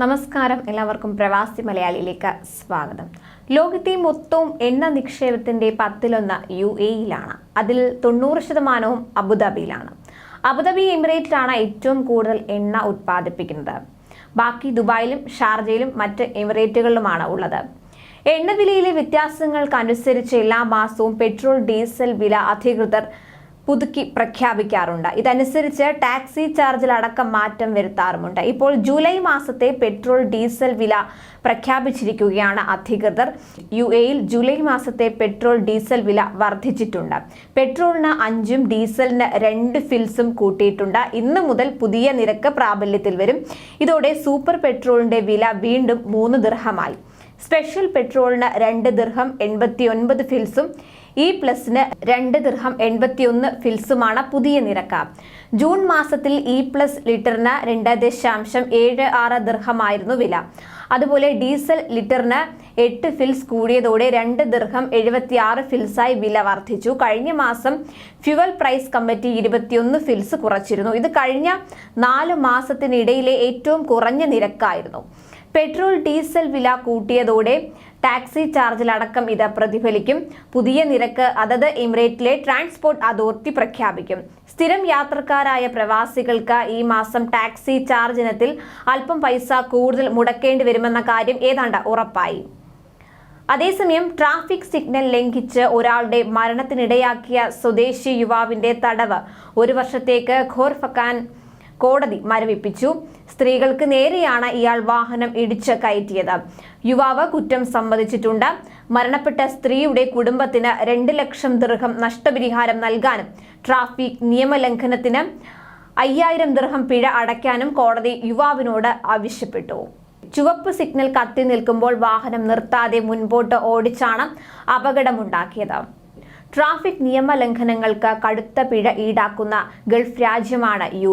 നമസ്കാരം. എല്ലാവർക്കും പ്രവാസി മലയാളിയിലേക്ക് സ്വാഗതം. ലോകത്തെ മൊത്തവും എണ്ണ നിക്ഷേപത്തിന്റെ പത്തിലൊന്ന് യു എയിലാണ് അതിൽ തൊണ്ണൂറ് ശതമാനവും അബുദാബിയിലാണ്. അബുദാബി എമിറേറ്റിലാണ് ഏറ്റവും കൂടുതൽ എണ്ണ ഉത്പാദിപ്പിക്കുന്നത്. ബാക്കി ദുബായിലും ഷാർജയിലും മറ്റ് എമിറേറ്റുകളിലുമാണ് ഉള്ളത്. എണ്ണ വിലയിലെ വ്യത്യാസങ്ങൾക്കനുസരിച്ച് എല്ലാ മാസവും പെട്രോൾ ഡീസൽ വില അധികൃതർ പുതുക്കി പ്രഖ്യാപിക്കാറുണ്ട്. ഇതനുസരിച്ച് ടാക്സി ചാർജിൽ അടക്കം മാറ്റം വരുത്താറുമുണ്ട്. ഇപ്പോൾ ജൂലൈ മാസത്തെ പെട്രോൾ ഡീസൽ വില പ്രഖ്യാപിച്ചിരിക്കുകയാണ് അധികൃതർ. യു എയിൽ ജൂലൈ മാസത്തെ പെട്രോൾ ഡീസൽ വില വർദ്ധിച്ചിട്ടുണ്ട്. പെട്രോളിന് അഞ്ചും ഡീസലിന് രണ്ട് ഫിൽസും കൂട്ടിയിട്ടുണ്ട്. ഇന്ന് മുതൽ പുതിയ നിരക്ക് പ്രാബല്യത്തിൽ വരും. ഇതോടെ സൂപ്പർ പെട്രോളിന്റെ വില വീണ്ടും മൂന്ന് ദിർഹമായി. സ്പെഷ്യൽ പെട്രോളിന് രണ്ട് ദിർഹം എൺപത്തി ഒൻപത് ഫിൽസും ഇ പ്ലസിന് രണ്ട് ദിർഹം എൺപത്തിയൊന്ന് ഫിൽസുമാണ് പുതിയ നിരക്ക്. ജൂൺ മാസത്തിൽ ഇ പ്ലസ് ലിറ്ററിന് രണ്ട് ദശാംശം ഏഴ് ആറ് ദിർഹമായിരുന്നു വില. അതുപോലെ ഡീസൽ ലിറ്ററിന് എട്ട് ഫിൽസ് കൂടിയതോടെ രണ്ട് ദിർഹം എഴുപത്തിയാറ് ഫിൽസായി വില വർദ്ധിച്ചു. കഴിഞ്ഞ മാസം ഫ്യുവൽ പ്രൈസ് കമ്മിറ്റി ഇരുപത്തിയൊന്ന് ഫിൽസ് കുറച്ചിരുന്നു. ഇത് കഴിഞ്ഞ നാല് മാസത്തിനിടയിലെ ഏറ്റവും കുറഞ്ഞ നിരക്കായിരുന്നു. പെട്രോൾ ഡീസൽ വില കൂട്ടിയതോടെ ടാക്സി ചാർജിലടക്കം ഇത് പ്രതിഫലിക്കും. പുതിയ നിരക്ക് അതത് എമിറേറ്റിലെ ട്രാൻസ്പോർട്ട് അതോറിറ്റി പ്രഖ്യാപിക്കും. സ്ഥിരം യാത്രക്കാരായ പ്രവാസികൾക്ക് ഈ മാസം ടാക്സി ചാർജ് ഇനത്തിൽ അല്പം പൈസ കൂടുതൽ മുടക്കേണ്ടി വരുമെന്ന കാര്യം ഏതാണ്ട് ഉറപ്പായി. അതേസമയം ട്രാഫിക് സിഗ്നൽ ലംഘിച്ച് ഒരാളുടെ മരണത്തിനിടയാക്കിയ സ്വദേശി യുവാവിന്റെ തടവ് ഒരു വർഷത്തേക്ക് ഖോർഫക്കാൻ കോടതി മരവിപ്പിച്ചു. സ്ത്രീകൾക്ക് നേരെയാണ് ഇയാൾ വാഹനം ഇടിച്ച് കയറ്റിയത്. യുവാവ് കുറ്റം സമ്മതിച്ചിട്ടുണ്ട്. മരണപ്പെട്ട സ്ത്രീയുടെ കുടുംബത്തിന് രണ്ട് ലക്ഷം ദീർഘം നഷ്ടപരിഹാരം നൽകാനും ട്രാഫിക് നിയമലംഘനത്തിന് അയ്യായിരം ദീർഘം പിഴ അടയ്ക്കാനും കോടതി യുവാവിനോട് ആവശ്യപ്പെട്ടു. ചുവപ്പ് സിഗ്നൽ കത്തി നിൽക്കുമ്പോൾ വാഹനം നിർത്താതെ മുൻപോട്ട് ഓടിച്ചാണ് അപകടമുണ്ടാക്കിയത്. ട്രാഫിക് നിയമലംഘനങ്ങൾക്ക് കടുത്ത പിഴ ഈടാക്കുന്ന ഗൾഫ് രാജ്യമാണ് യു